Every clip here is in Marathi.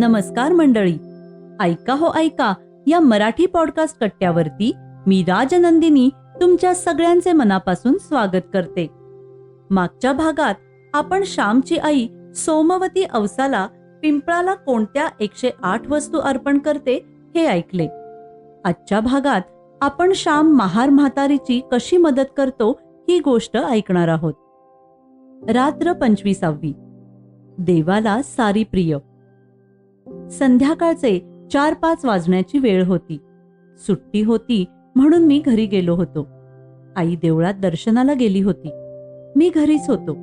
नमस्कार मंडळी. ऐका हो ऐका या मराठी पॉडकास्ट कट्ट्यावरती मी राजनंदिनी तुमच्या सगळ्यांचे मनापासून स्वागत करते. मागच्या भागात आपण श्यामची आई सोमवती अवसाला पिंपळाला कोणत्या एकशे आठ वस्तू अर्पण करते हे ऐकले. आजच्या भागात आपण श्याम महार म्हातारीची कशी मदत करतो ही गोष्ट ऐकणार आहोत. रात्र पंचवीसावी. देवाला सारी प्रिय. संध्याकाळचे चार पाच वाजण्याची वेळ होती. सुट्टी होती म्हणून मी घरी गेलो होतो. आई देवळात दर्शनाला गेली होती. मी घरीच होतो.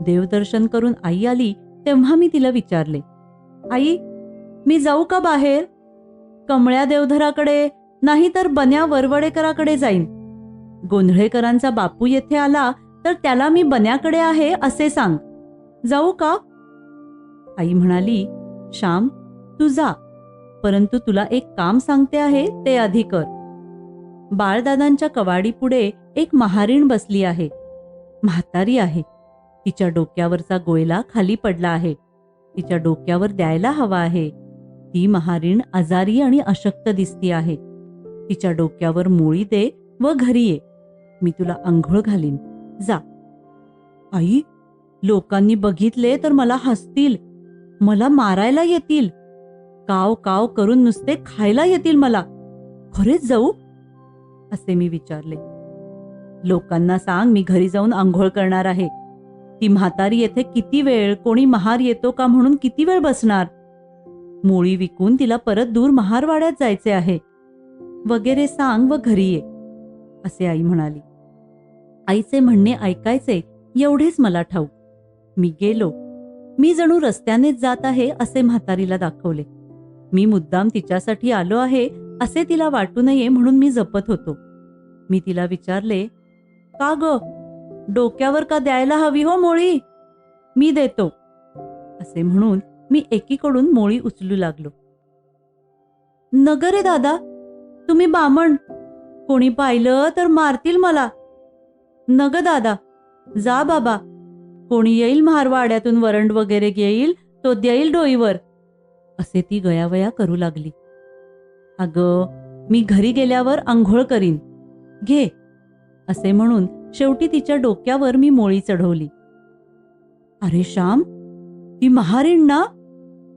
देवदर्शन करून आई आली तेव्हा मी तिला विचारले आई मी जाऊ का बाहेर? कमळ्या देवधराकडे नाही तर बन्या वरवडेकराकडे जाईन. गोंधळेकरांचा बापू येथे आला तर त्याला मी बन्याकडे आहे असे सांग. जाऊ का? आई म्हणाली श्याम तू जा. परंतु तुला एक काम सांगते आहे ते आधी कर. बाळदादांच्या कवाडीपुढे एक महारीण बसली आहे. म्हातारी आहे. तिच्या डोक्यावरचा गोयला खाली पडला आहे. तिच्या डोक्यावर द्यायला हवा आहे. ती महारीण आजारी आणि अशक्त दिसती आहे. तिच्या डोक्यावर मोळी दे व घरी ये. मी तुला आंघोळ घालीन. जा. आई लोकांनी बघितले तर मला हसतील. मला मारायला येतील. काव काव करून नुसते खायला येतील मला. खरेच जाऊ? असे मी विचारले. लोकांना सांग मी घरी जाऊन आंघोळ करणार आहे. ती म्हातारी येथे किती वेळ कोणी महार येतो का म्हणून किती वेळ बसणार? मोळी विकून तिला परत दूर महारवाड्यात जायचे आहे. वगैरे सांग व घरी ये असे आई म्हणाली. आईचे म्हणणे ऐकायचे एवढेच मला ठाऊक. मी गेलो. मी जणू रस्त्यानेच जात आहे असे म्हातारीला दाखवले. मी मुद्दाम तिच्यासाठी आलो आहे असे तिला वाटू नये म्हणून मी जपत होतो. मी तिला विचारले का ग? डोक्यावर का द्यायला हवी हो मोळी? मी देतो. असे म्हणून मी एकीकडून मोळी उचलू लागलो. नगरे दादा तुम्ही बामण. कोणी पाहिलं तर मारतील मला. नग दादा जा बाबा. कोणी येईल महारवाड्यातून वरंड वगैरे येईल तो देईल डोईवर. असे ती गयावया करू लागली. अग मी घरी गेल्यावर आंघोळ करीन. घे असे म्हणून शेवटी तिच्या डोक्यावर मी मोळी चढवली. अरे श्याम ती महारीण ना?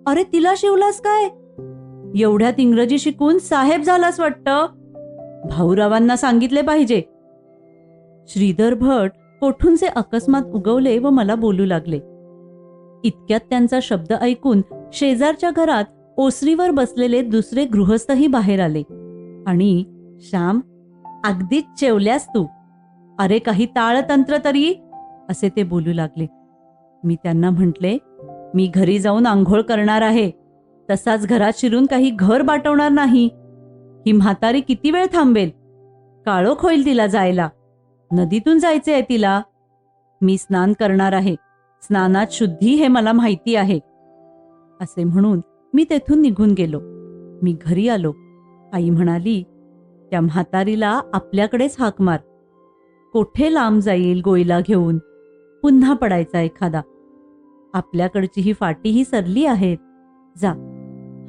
अरे तिला शिवलास काय? एवढ्यात इंग्रजी शिकून साहेब झालास वाटतं? भाऊरावांना सांगितले पाहिजे. श्रीधर भट कोठूनचे अकस्मात उगवले व मला बोलू लागले. इतक्यात त्यांचा शब्द ऐकून शेजारच्या घरात ओसरीवर बसलेले दुसरे गृहस्थही बाहेर आले. आणि श्याम अगदीच चेवल्यास तू. अरे काही ताळतंत्र तरी? असे ते बोलू लागले. मी त्यांना म्हटले मी घरी जाऊन आंघोळ करणार आहे. तसाच घरात शिरून काही घर बाटवणार नाही. ही म्हातारी किती वेळ थांबेल? काळोख होईल तिला जायला. नदीतून जायचे आहे तिला. मी स्नान करणार आहे. स्नानात शुद्धी हे मला माहिती आहे. असे म्हणून मी तेथून निघून गेलो. मी घरी आलो. आई म्हणाली त्या म्हातारीला आपल्याकडेच हाक मार. कोठे लांब जाईल गोयला घेऊन? पुन्हा पडायचा एखादा. आपल्याकडची ही फाटी ही सरली आहेत. जा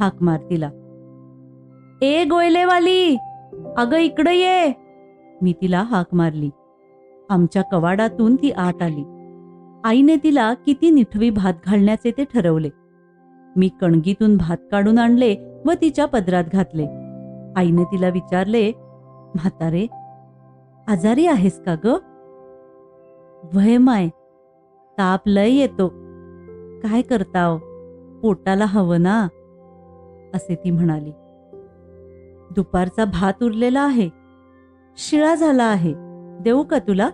हाक मार तिला. ए गोयलेवाली अगं इकडं ये. मी तिला हाक मारली. आमच्या कवाडातून ती आत आली. आईने तिला किती निठवी भात घालण्याचे ते ठरवले. मी कणगीतून भात काढून आणले व तिच्या पदरात घातले. आईने तिला विचारले म्हातारे आजारी आहेस का ग? वय माय ताप लय येतो. काय करताव? पोटाला हवं ना. असे ती म्हणाली. दुपारचा भात उरलेला आहे. शिळा झाला आहे. देऊ का तुला?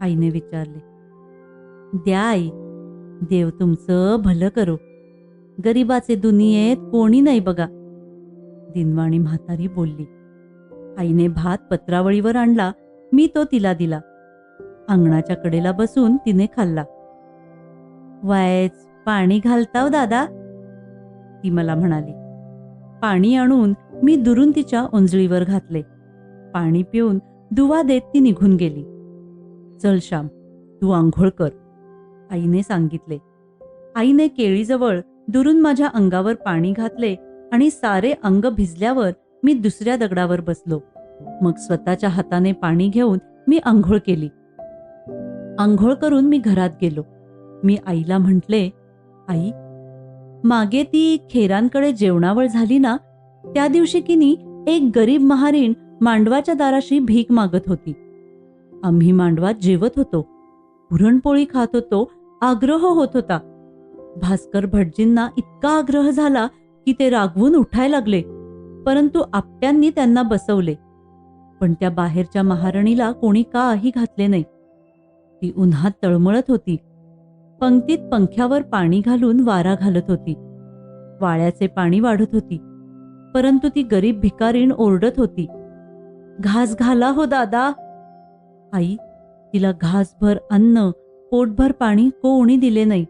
आईने विचारले. द्या आई देव तुमचं भलं करू. गरीबाचे दुनियेत कोणी नाही बघा. दिनवाणी म्हातारी बोलली आईने भात पत्रावळीवर आणला मी तो तिला दिला. अंगणाच्या कडेला बसून तिने खाल्ला. वायच पाणी घालताव दादा. ती मला म्हणाली पाणी आणून मी दुरून तिच्या ओंजळीवर घातले. पाणी पिऊन दुवा देत ती निघून गेली. चल श्याम तू आंघोळ कर. आईने सांगितले आईने केळीजवळ दुरून माझ्या अंगावर पाणी घातले आणि सारे अंग भिजल्यावर मी दुसऱ्या दगडावर बसलो. मग स्वतःच्या हाताने पाणी घेऊन मी आंघोळ केली. आंघोळ करून मी घरात गेलो. मी आईला म्हटले आई मागे ती खेरांकडे जेवणावळ झाली ना त्या दिवशी किनी एक गरीब महारीण मांडवाच्या दाराशी भीक मागत होती. आम्ही मांडवात जेवत होतो. पुरणपोळी खात होतो आग्रह होत होता. भास्कर भटजींना इतका आग्रह झाला की ते रागवून उठायला लागले. परंतु आपट्यांनी त्यांना बसवले. पण त्या बाहेरच्या महारणीला कोणी काही घातले नाही. ती उन्हात तळमळत होती. पंक्तीत पंख्यावर पाणी घालून वारा घालत होती. वाळ्याचे पाणी वाढत होती. परंतु ती गरीब भिकारीण ओरडत होती. घास घाला हो दादा. आई तिला घासभर अन्न पोटभर पाणी कोणी दिले नाही.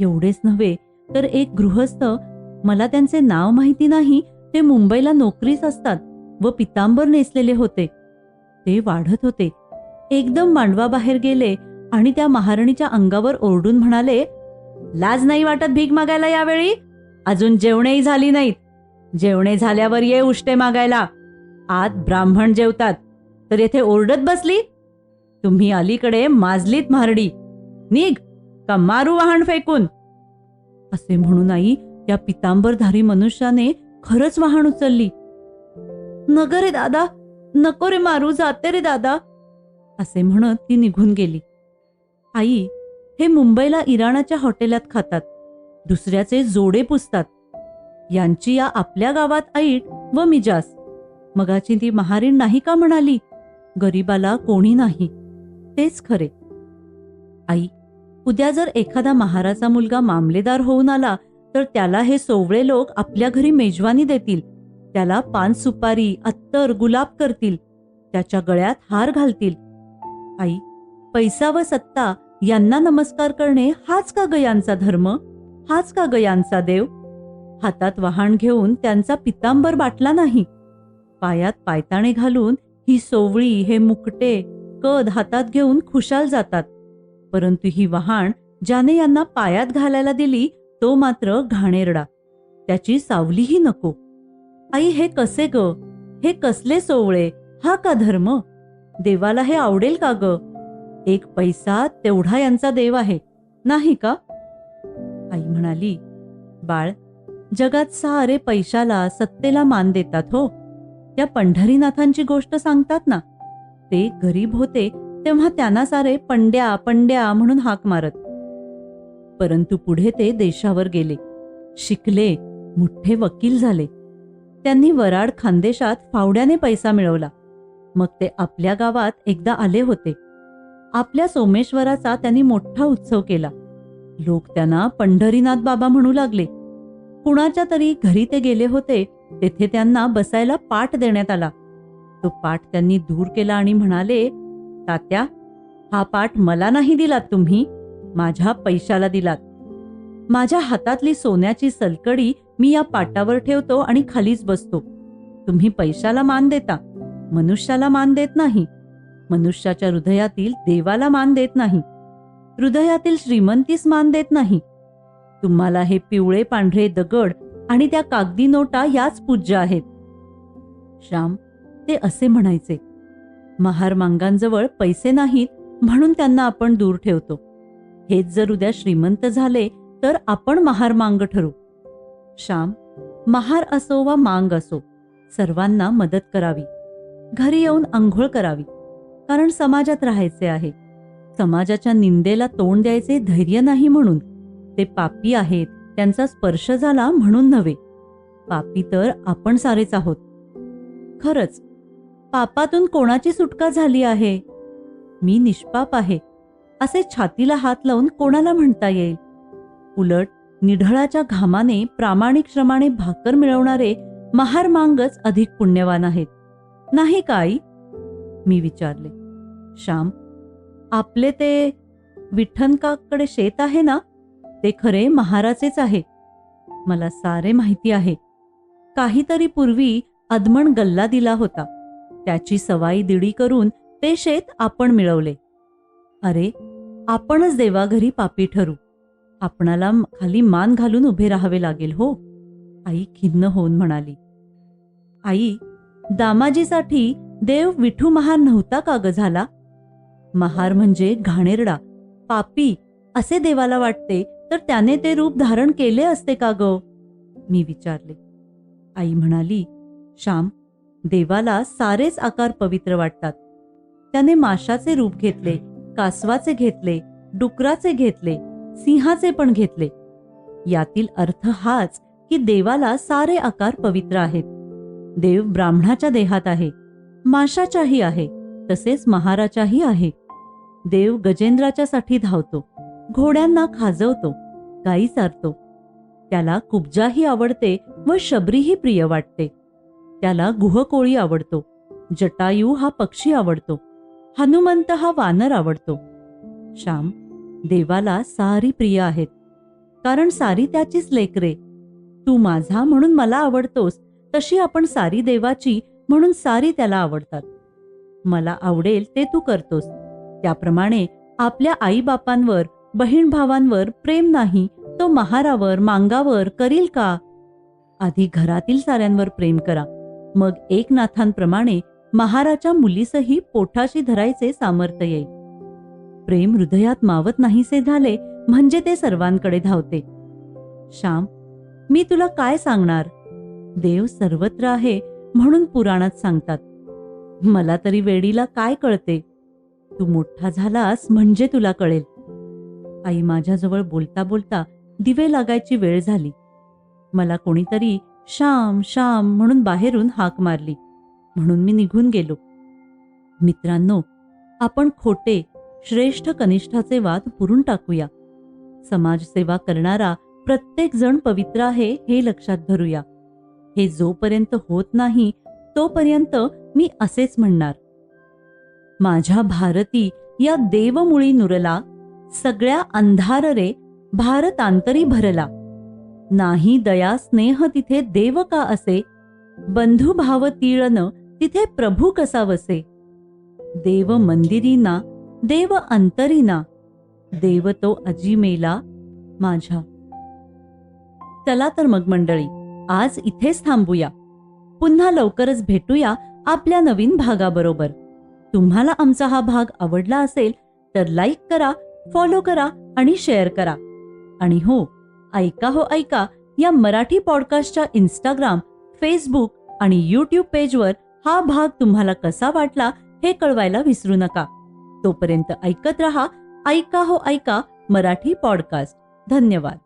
एवढेच नव्हे तर एक गृहस्थ मला त्यांचे नाव माहिती नाही ते मुंबईला नोकरीस असतात व पितांबर नेसलेले होते. ते वाढत होते. एकदम मांडवाबाहेर गेले आणि त्या महारणीच्या अंगावर ओरडून म्हणाले लाज नाही वाटत भीक मागायला यावेळी? अजून जेवणेही झाली नाहीत. जेवणे झाल्यावर ये उष्टे मागायला. आत ब्राह्मण जेवतात. तर येथे ओरडत बसली? तुम्ही अलीकडे माजलीत म्हारडी निघ. का मारू वाहन फेकून? असे म्हणून आई त्या पितांबरधारी मनुष्याने खरंच वाहन उचलली. नग रे दादा नको रे मारू जाते रे दादा असे म्हणत ती निघून गेली. आई हे मुंबईला इराणाच्या हॉटेलात खातात दुसऱ्याचे जोडे पुसतात. यांची या आपल्या गावात ऐट व मिजास. मगाची ती महारीण नाही का म्हणाली? गरीबाला कोणी नाही. तेच खरे. आई उद्या जर एखादा महाराचा मुलगा मामलेदार होऊन आला तर त्याला हे सोवळे लोक आपल्या घरी मेजवानी देतील. त्याला पान सुपारी अत्तर गुलाब करतील. त्याच्या गळ्यात हार घालतील. आई पैसा व सत्ता यांना नमस्कार करणे हाच का गयांचा धर्म? हाच का गयांचा देव? हातात वाहन घेऊन त्यांचा पितांबर बाटला नाही. पायात पायताणे घालून ही सोवळी हे मुकटे कद हातात घेऊन खुशाल जातात. परंतु ही वहाण ज्याने यांना पायात घालायला दिली तो मात्र घाणेरडा. त्याची सावलीही नको. आई हे कसे ग? हे कसले सोवळे? हा का धर्म? देवाला हे आवडेल का ग? एक पैसा तेवढा यांचा देव आहे नाही का? आई म्हणाली बाळ जगात सारे पैशाला सत्तेला मान देतात हो. त्या पंढरीनाथांची गोष्ट सांगतात ना? ते गरीब होते तेव्हा त्यांना सारे पंड्या पंड्या म्हणून हाक मारत. परंतु पुढे ते देशावर गेले. शिकले मोठे वकील झाले. त्यांनी वराड खानदेशात फावड्याने पैसा मिळवला. मग ते आपल्या गावात एकदा आले होते. आपल्या सोमेश्वराचा त्यांनी मोठा उत्सव केला. लोक त्यांना पंढरीनाथ बाबा म्हणू लागले. कुणाच्या तरी घरी ते गेले होते तेथे त्यांना बसायला पाठ देण्यात आला. तो पाठ त्यांनी दूर केला आणि म्हणाले तात्या हा पाठ मला नाही दिलात तुम्ही माझ्या पैशाला दिलात. माझ्या हातातली सोन्याची सलकडी मी या पाटावर ठेवतो आणि खालीच बसतो. तुम्ही पैशाला मान देता मनुष्याला मान देत नाही. मनुष्याच्या हृदयातील देवाला मान देत नाही. हृदयातील श्रीमंतीस मान देत नाही. तुम्हाला हे पिवळे पांढरे दगड आणि त्या कागदी नोटा याच पूज्य आहेत. श्याम ते असे म्हणायचे. महार मांगांजवळ पैसे नाहीत म्हणून त्यांना आपण दूर ठेवतो. हेच जर उद्या श्रीमंत झाले तर आपण महारमांग ठरू. श्याम महार असो वा मांग असो सर्वांना मदत करावी. घरी येऊन आंघोळ करावी कारण समाजात राहायचे आहे. समाजाच्या निंदेला तोंड द्यायचे धैर्य नाही म्हणून. ते पापी आहेत त्यांचा स्पर्श झाला म्हणून नव्हे. पापी तर आपण सारेच आहोत. खरंच पापातून कोणाची सुटका झाली आहे? मी निष्पाप आहे. असे छातीला हात लावून कोणाला म्हणता येईल? उलट निढळाच्या घामाने प्रामाणिक श्रमाने भाकर मिळवणारे महार मांगच अधिक पुण्यवान आहेत. नाही का आई? मी विचारले. श्याम आपले ते विठ्ठनकाकडे शेत आहे ना? ते खरे महाराचेच आहे. मला सारे माहिती आहे. काहीतरी पूर्वी अदमण गल्ला दिला होता. त्याची सवाई दिडी करून ते शेत आपण मिळवले. अरे आपणच देवाघरी पापी ठरू. आपणाला खाली मान घालून उभे राहावे लागेल हो. आई खिन्न होऊन म्हणाली. आई दामाजीसाठी देव विठू महार नव्हता का ग झाला? महार म्हणजे घाणेरडा पापी असे देवाला वाटते तर त्याने ते रूप धारण केले असते का ग? मी विचारले. आई म्हणाली श्याम देवाला सारेच आकार पवित्र वाटतात. त्याने माशाचे रूप घेतले कासवाचे घेतले डुकराचे घेतले सिंहाचे पण घेतले. यातील अर्थ हाच की देवाला सारे आकार पवित्र आहेत. देव ब्राह्मणाच्या देहात आहे माशाच्याही आहे तसेच महाराच्याही आहे. देव गजेंद्राच्यासाठी धावतो घोड्यांना खाजवतो गाई चारतो. त्याला कुब्जाही आवडते व शबरीही प्रिय वाटते. त्याला गुहकोळी आवडतो. जटायू हा पक्षी आवडतो. हनुमंत हा वानर आवडतो. श्याम देवाला सारी प्रिय आहेत. कारण सारी त्याचीच लेकरे तू माझा म्हणून मला आवडतोस तशी आपण सारी देवाची म्हणून सारी त्याला आवडतात. मला आवडेल ते तू करतोस. त्याप्रमाणे आपल्या आईबापांवर बहीण भावांवर प्रेम नाही तो महारावर मांगावर करील का? आधी घरातील साऱ्यांवर प्रेम करा. मग एकनाथांप्रमाणे महाराच्या मुलीसही पोठाशी धरायचे सामर्थ्य येईल प्रेम हृदयात मावत नाहीसे झाले म्हणजे ते सर्वांकडे धावते. श्याम मी तुला काय सांगणार? देव सर्वत्र आहे म्हणून पुराणात सांगतात. मला तरी वेडीला काय कळते? तू मोठा झालास म्हणजे तुला कळेल. आई माझ्याजवळ बोलता बोलता दिवे लागायची वेळ झाली. मला कोणीतरी श्याम श्याम म्हणून बाहेरून हाक मारली. म्हणून मी निघून गेलो. मित्रांनो आपण खोटे श्रेष्ठ कनिष्ठाचे वाद पुरून टाकूया. समाजसेवा करणारा प्रत्येक जण पवित्र आहे हे लक्षात धरूया. हे जोपर्यंत होत नाही तोपर्यंत मी असेच म्हणणार. माझ्या भारती या देवमुळी नुरला सगळ्या अंधार रे भारतांतरी भरला. नाही दया स्नेह तिथे देव का असे? बंधुभाव तीळन तिथे प्रभू कसा वसे? देव मंदिरीना देव अंतरीना देव तो अजिमेला माझ्या. चला तर मग मंडळी आज इथेच थांबूया. पुन्हा लवकरच भेटूया आपल्या नवीन भागाबरोबर. तुम्हाला आमचा हा भाग आवडला असेल तर लाईक करा फॉलो करा आणि शेअर करा. आणि हो ऐका हो ऐका. या मराठी पॉडकास्टच्या इंस्टाग्राम फेसबुक आणि यूट्यूब पेजवर हा भाग तुम्हाला कसा वाटला हे कळवायला विसरू नका. तोपर्यंत ऐकत रहा ऐका हो ऐका मराठी पॉडकास्ट. धन्यवाद.